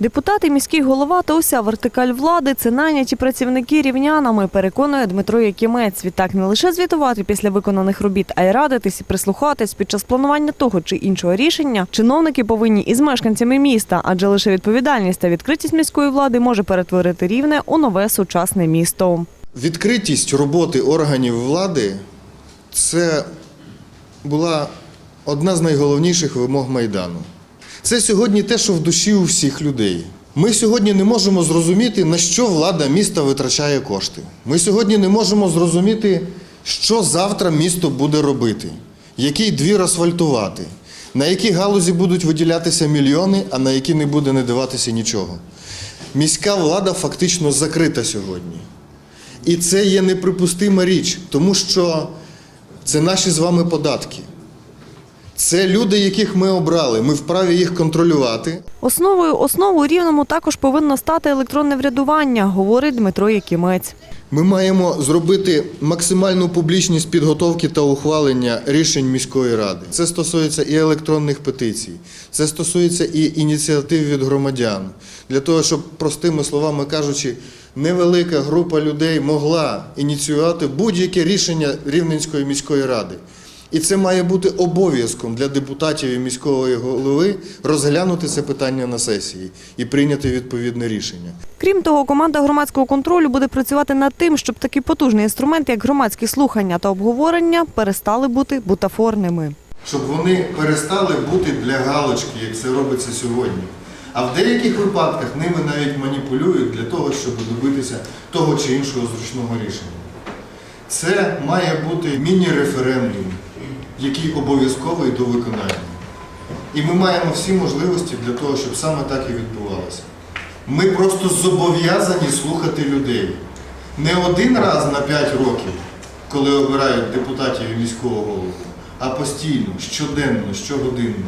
Депутати, міський голова та уся вертикаль влади це найняті працівники рівнянами, переконує Дмитро Якимець. Відтак не лише звітувати після виконаних робіт, а й радитись і прислухатись під час планування того чи іншого рішення. Чиновники повинні із мешканцями міста, адже лише відповідальність та відкритість міської влади може перетворити рівне у нове сучасне місто. Відкритість роботи органів влади це була одна з найголовніших вимог Майдану. Це сьогодні те, що в душі у всіх людей. Ми сьогодні не можемо зрозуміти, на що влада міста витрачає кошти. Ми сьогодні не можемо зрозуміти, що завтра місто буде робити, який двір асфальтувати, на які галузі будуть виділятися мільйони, а на які не буде не даватися нічого. Міська влада фактично закрита сьогодні. І це є неприпустима річ, тому що це наші з вами податки. Це люди, яких ми обрали. Ми вправі їх контролювати. Основою основу рівному також повинно стати електронне врядування, говорить Дмитро Якимець. Ми маємо зробити максимальну публічність підготовки та ухвалення рішень міської ради. Це стосується і електронних петицій, це стосується і ініціатив від громадян. Для того, щоб, простими словами кажучи, невелика група людей могла ініціювати будь-яке рішення Рівненської міської ради. І це має бути обов'язком для депутатів і міського голови розглянути це питання на сесії і прийняти відповідне рішення. Крім того, команда громадського контролю буде працювати над тим, щоб такий потужний інструмент, як громадські слухання та обговорення, перестали бути бутафорними. щоб вони перестали бути для галочки, як це робиться сьогодні. А в деяких випадках ними навіть маніпулюють для того, щоб добитися того чи іншого зручного рішення. Це має бути міні-референдум, який обов'язковий до виконання. І ми маємо всі можливості для того, щоб саме так і відбувалося. Ми просто зобов'язані слухати людей. Не один раз на 5 років, коли обирають депутатів і міського голову, а постійно, щоденно, щогодинно.